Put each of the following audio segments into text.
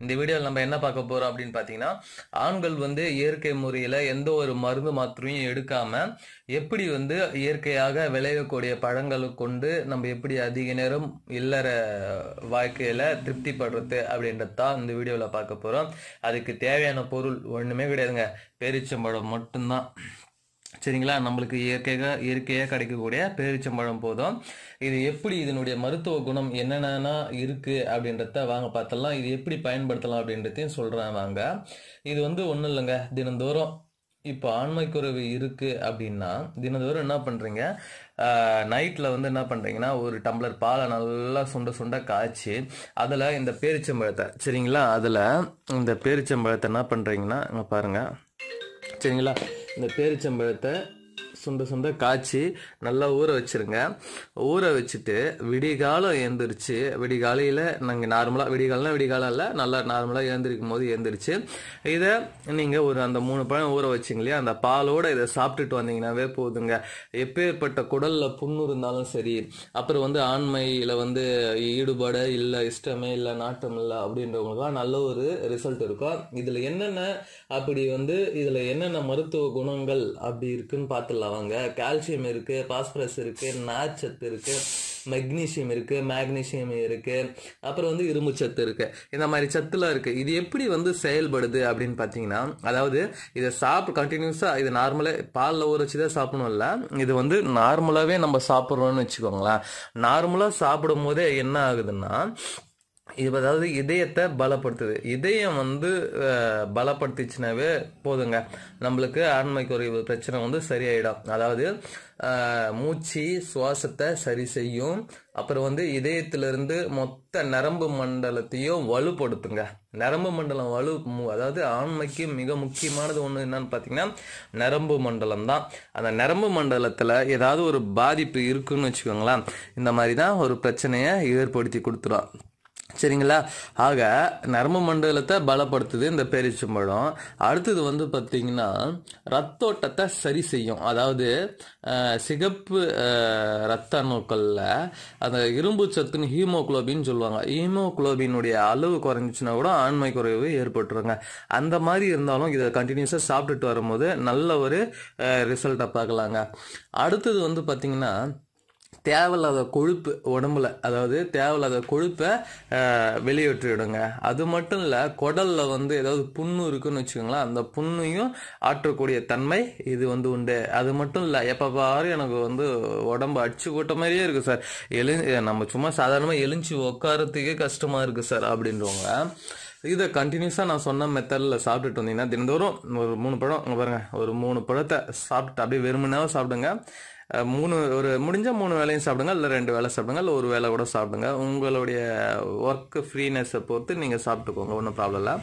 இந்த வீடியோவில் நம்ம என்ன பார்க்க போறோம் அப்படின்னு பார்த்தீங்கன்னா ஆண்கள் வந்து இயற்கை முறையில் எந்த ஒரு மருந்து மாத்திரையும் எடுக்காம எப்படி வந்து இயற்கையாக விளையக்கூடிய பழங்களை கொண்டு நம்ம எப்படி அதிக நேரம் இல்லற வாழ்க்கையில திருப்திப்படுறது அப்படின்றது தான் இந்த வீடியோவில் பார்க்க போறோம். அதுக்கு தேவையான பொருள் ஒன்றுமே கிடையாதுங்க. பேரிச்சம்பழம் மட்டும்தான். சரிங்களா? நம்மளுக்கு இயற்கையாக இயற்கையாக கிடைக்கக்கூடிய பேரிச்சம்பழம் போதும். இது எப்படி இதனுடைய மருத்துவ குணம் என்னென்னா இருக்கு அப்படின்றத வாங்க பார்த்தலாம் இது எப்படி பயன்படுத்தலாம் அப்படின்றதையும் சொல்றேன் வாங்க. இது வந்து ஒன்றும் இல்லைங்க. தினந்தோறும் இப்போ ஆண்மைக்குறவு இருக்கு அப்படின்னா தினந்தோறும் என்ன பண்றீங்க? நைட்டில் வந்து என்ன பண்ணுறீங்கன்னா ஒரு டம்ளர் பாலை நல்லா சுண்ட சுண்ட காய்ச்சி அதில் இந்த பேரிச்சம்பழத்தை சரிங்களா? அதில் இந்த பேரிச்சம்பழத்தை என்ன பண்ணுறீங்கன்னா இங்கே பாருங்கள் சரிங்களா? இந்த பேரிச்சம்பழத்தை சுண்ட சுண்ட காய்ச்சி நல்லா ஊற வச்சிருங்க. ஊற வச்சுட்டு விடிகாலம் எழுந்திரிச்சு விடிகாலையில் நாங்கள் நார்மலாக விடிகாலம்னா விடிகாலம் இல்லை நல்லா நார்மலாக எழுந்திரிக்கும் போது எழுந்திரிச்சு இதை நீங்கள் ஒரு அந்த மூணு பழம் ஊற வச்சிங்க இல்லையா அந்த பாலோட இதை சாப்பிட்டுட்டு வந்தீங்கன்னாவே போதுங்க. எப்பேற்பட்ட குடலில் புண்ணு இருந்தாலும் சரி அப்புறம் வந்து ஆண்மையில் வந்து ஈடுபாடு இல்லை இஷ்டமே இல்லை நாட்டம் இல்லை அப்படின்றவங்களுக்குலாம் நல்ல ஒரு ரிசல்ட் இருக்கும். இதில் என்னென்ன அப்படி வந்து இதில் என்னென்ன மருத்துவ குணங்கள் அப்படி இருக்குன்னு பார்த்துடலாம் அவங்க கால்சியம் இருக்கு பாஸ்பரஸ் இருக்கு நார்ச்சத்து இருக்கு மெக்னீசியம் இருக்கு மேக்னீசியம் இருக்கு அப்புறம் வந்து இரும்பு சத்து இருக்கு. இந்த மாதிரி சத்துலாம் இருக்கு. இது எப்படி வந்து செயல்படுது அப்படின்னு பார்த்தீங்கன்னா அதாவது இதை சாப்பிட கண்டினியூஸா இது நார்மலா பாலில் ஊற வச்சு தான் சாப்பிடணும்ல இது வந்து நார்மலாவே நம்ம சாப்பிட்றோம்னு வச்சுக்கோங்களேன். நார்மலா சாப்பிடும் போதே என்ன ஆகுதுன்னா இது அதாவது இதயத்தை பலப்படுத்துது. இதயம் வந்து பலப்படுத்திச்சுனாவே போதுங்க. நம்மளுக்கு ஆண்மை குறைவு பிரச்சனை வந்து சரியாயிடும். அதாவது மூச்சு சுவாசத்தை சரி செய்யும். அப்புறம் வந்து இதயத்திலிருந்து மொத்த நரம்பு மண்டலத்தையும் வலுப்படுத்துங்க. நரம்பு மண்டலம் வலு அதாவது ஆண்மைக்கு மிக முக்கியமானது ஒன்று என்னன்னு பார்த்தீங்கன்னா நரம்பு மண்டலம் தான். அந்த நரம்பு மண்டலத்தில் ஏதாவது ஒரு பாதிப்பு இருக்குன்னு வச்சுக்கோங்களேன் இந்த மாதிரி தான் ஒரு பிரச்சனையை ஏற்படுத்தி கொடுத்துரும். சரிங்களா? ஆக நரம்பு மண்டலத்தை பலப்படுத்துது இந்த பேரிச்சம்பழம் அடுத்தது வந்து பார்த்தீங்கன்னா ரத்தோட்டத்தை சரி செய்யும். அதாவது சிகப்பு ரத்த அணுக்களில் அந்த இரும்பு சத்துன்னு ஹீமோக்ளோபின் சொல்லுவாங்க. ஹீமோகுளோபினுடைய அளவு குறைஞ்சிச்சுன்னா கூட ஆண்மை குறைவு ஏற்பட்டுருங்க. அந்த மாதிரி இருந்தாலும் இதை கண்டினியூஸாக சாப்பிட்டுட்டு வரும்போது நல்ல ஒரு ரிசல்ட்டை பார்க்கலாங்க. அடுத்தது வந்து பார்த்தீங்கன்னா தேவையில்லாத கொழுப்பு உடம்புல அதாவது தேவையில்லாத கொழுப்பை வெளியேற்றிவிடுங்க அது மட்டும் இல்லை குடலில் வந்து ஏதாவது புண்ணு இருக்குன்னு வச்சுக்கோங்களேன் அந்த புண்ணையும் ஆற்றக்கூடிய தன்மை இது வந்து உண்டு. அது மட்டும் இல்லை எப்போ பாரு எனக்கு வந்து உடம்பு அடிச்சு கூட்ட மாதிரியே இருக்குது சார். எழு நம்ம சும்மா சாதாரணமாக எழுஞ்சி உட்காரத்துக்கே கஷ்டமாக இருக்குது சார் அப்படின்றவங்க. இதை கண்டினியூஸாக நான் சொன்ன மெத்தடில் சாப்பிட்டுட்டு வந்தீங்கன்னா தினந்தோறும் ஒரு மூணு பழம் இங்கே பாருங்க ஒரு மூணு பழத்தை சாப்பிட்டு அப்படியே வெறுமனாவும் சாப்பிடுங்க. மூணு ஒரு முடிஞ்ச மூணு வேலையும் சாப்பிடுங்க இல்லை ரெண்டு வேலை சாப்பிடுங்க இல்லை ஒரு வேலை கூட சாப்பிடுங்க. உங்களுடைய ஒர்க் ஃப்ரீனஸை பொறுத்து நீங்கள் சாப்பிட்டுக்கோங்க ஒன்றும் ப்ராப்ளம் இல்லை.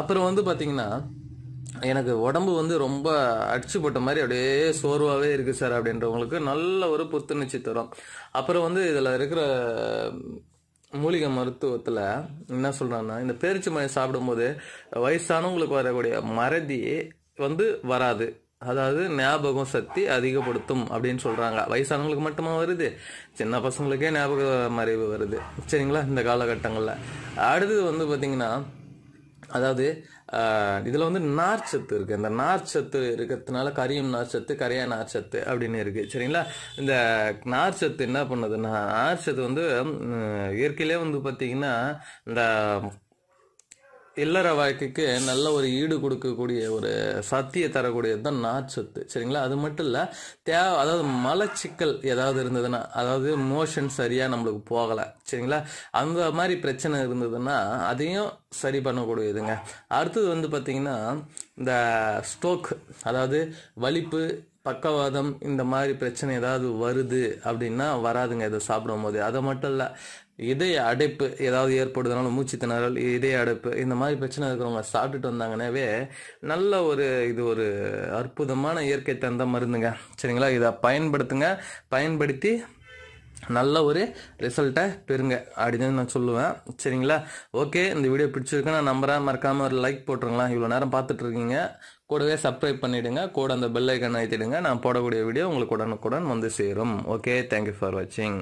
அப்புறம் வந்து பார்த்தீங்கன்னா எனக்கு உடம்பு வந்து ரொம்ப அடிச்சுப்பட்ட மாதிரி அப்படியே சோர்வாகவே இருக்குது சார் அப்படின்றவங்களுக்கு நல்ல ஒரு புத்துணர்ச்சி தரும். அப்புறம் வந்து இதில் இருக்கிற மூலிகை மருத்துவத்தில் என்ன சொல்கிறாங்கன்னா இந்த பேரிச்சி மழை சாப்பிடும்போது வயசானவங்களுக்கு வரக்கூடிய மறதி வந்து வராது. அதாவது ஞாபகம் சக்தி அதிகப்படுத்தும் அப்படின்னு சொல்றாங்க. வயசானவங்களுக்கு மட்டுமா வருது? சின்ன பசங்களுக்கே ஞாபக மறைவு வருது. சரிங்களா? இந்த காலகட்டங்களில். அடுத்தது வந்து பார்த்தீங்கன்னா அதாவது இதில் வந்து நார்ச்சத்து இருக்குது இந்த நார்ச்சத்து இருக்கிறதுனால கரியும் நார்ச்சத்து கரையா நார்ச்சத்து அப்படின்னு இருக்குது சரிங்களா? இந்த நார்ச்சத்து என்ன பண்ணுதுன்னா நார்ச்சத்து வந்து இயற்கையிலே வந்து பார்த்திங்கன்னா இந்த இல்லற வாழ்க்கைக்கு நல்ல ஒரு ஈடு கொடுக்கக்கூடிய ஒரு சத்தியை தரக்கூடியது தான் நார்ச்சத்து சரிங்களா? அது மட்டும் இல்லை தேவை அதாவது மலச்சிக்கல் ஏதாவது இருந்ததுன்னா அதாவது மோஷன் சரியாக நம்மளுக்கு போகலை. சரிங்களா? அந்த மாதிரி பிரச்சனை இருந்ததுன்னா அதையும் சரி பண்ணக்கூடியதுங்க. அடுத்தது வந்து பார்த்திங்கன்னா இந்த ஸ்ட்ரோக் அதாவது வலிப்பு பக்கவாதம் இந்த மாதிரி பிரச்சனை ஏதாவது வருது அப்படின்னா வராதுங்க இதை சாப்பிடும் போது அதை மட்டும் இல்லை இதய அடைப்பு ஏதாவது ஏற்படுதுனாலும் மூச்சு திணறல் இதய அடைப்பு இந்த மாதிரி பிரச்சனை இருக்கிறவங்க சாப்பிட்டுட்டு வந்தாங்கன்னாவே நல்ல ஒரு இது ஒரு அற்புதமான இயற்கை தந்த மருந்துங்க. சரிங்களா? இதை பயன்படுத்துங்க. பயன்படுத்தி நல்ல ஒரு ரிசல்ட்டை பெறுங்க. அப்படின்னு நான் சொல்லுவேன். சரிங்களா? ஓகே இந்த வீடியோ பிடிச்சிருக்கு நான் நம்புறேன். மறக்காமல் ஒரு லைக் போட்டுருங்களா இவ்வளோ நேரம் பார்த்துட்டு இருக்கீங்க கூடவே சப்ஸ்கிரைப் பண்ணிவிடுங்க கூட அந்த பெல் ஐக்கன் அழுத்திடுங்க. நான் போடக்கூடிய வீடியோ உங்களுக்கு உடனுக்குடன் வந்து சேரும். ஓகே தேங்க்யூ ஃபார் வாட்சிங்